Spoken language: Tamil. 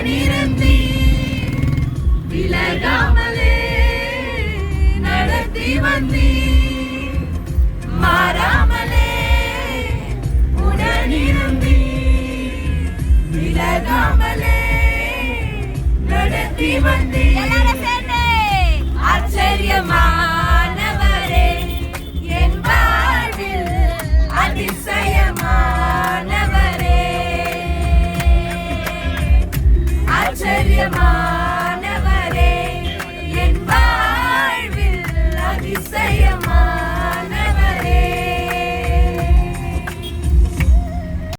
உடனிருந்தி விலகாமலே நடத்தி வந்தீ மாறாமலே உடனிருந்தி விலகாமலே நடத்தி வந்தீ Yamaha.